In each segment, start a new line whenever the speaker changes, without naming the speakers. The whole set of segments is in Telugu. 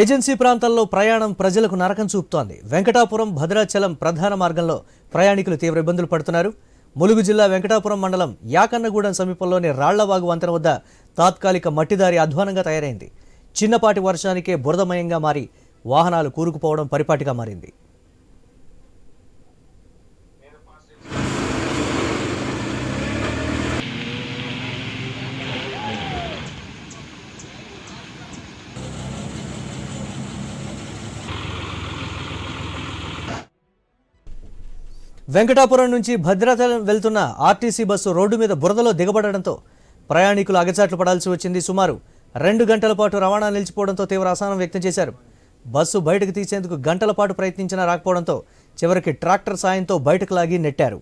ఏజెన్సీ ప్రాంతాల్లో ప్రయాణం ప్రజలకు నరకం చూపుతోంది. వెంకటాపురం భద్రాచలం ప్రధాన మార్గంలో ప్రయాణికులు తీవ్ర ఇబ్బందులు పడుతున్నారు. ములుగు జిల్లా వెంకటాపురం మండలం యాకన్నగూడెం సమీపంలోని రాళ్ళవాగు వంతెన వద్ద తాత్కాలిక మట్టిదారి అధ్వానంగా తయారైంది. చిన్నపాటి వర్షానికే బురదమయంగా మారి వాహనాలు కూరుకుపోవడం పరిపాటిగా మారింది. వెంకటాపురం నుంచి భద్రాచలం వెళ్తున్న ఆర్టీసీ బస్సు రోడ్డు మీద బురదలో దిగబడడంతో ప్రయాణికులు అగచాట్లు పడాల్సి వచ్చింది. సుమారు రెండు గంటల పాటు రవాణా నిలిచిపోవడంతో తీవ్ర అసహనం వ్యక్తం చేశారు. బస్సు బయటకు తీసేందుకు గంటల పాటు ప్రయత్నించినా రాకపోవడంతో చివరికి ట్రాక్టర్ సాయంతో బయటకు లాగి నెట్టారు.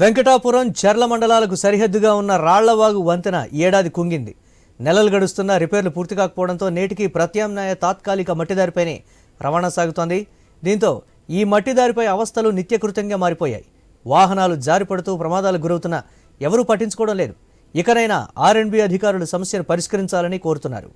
వెంకటాపురం చర్ల మండలాలకు సరిహద్దుగా ఉన్న రాళ్ళవాగు వంతెన ఏడాది కుంగింది. నెలలు గడుస్తున్న రిపేర్లు పూర్తి కాకపోవడంతో నేటికి ప్రత్యామ్నాయ తాత్కాలిక మట్టిదారిపైనే రవాణా సాగుతోంది. దీంతో ఈ మట్టిదారిపై అవస్థలు నిత్యకృతంగా మారిపోయాయి. వాహనాలు జారిపడుతూ ప్రమాదాలకు గురవుతున్న ఎవరూ పట్టించుకోవడం లేదు. ఇకనైనా ఆర్ఎండ్బి అధికారులు సమస్యను పరిష్కరించాలని కోరుతున్నారు.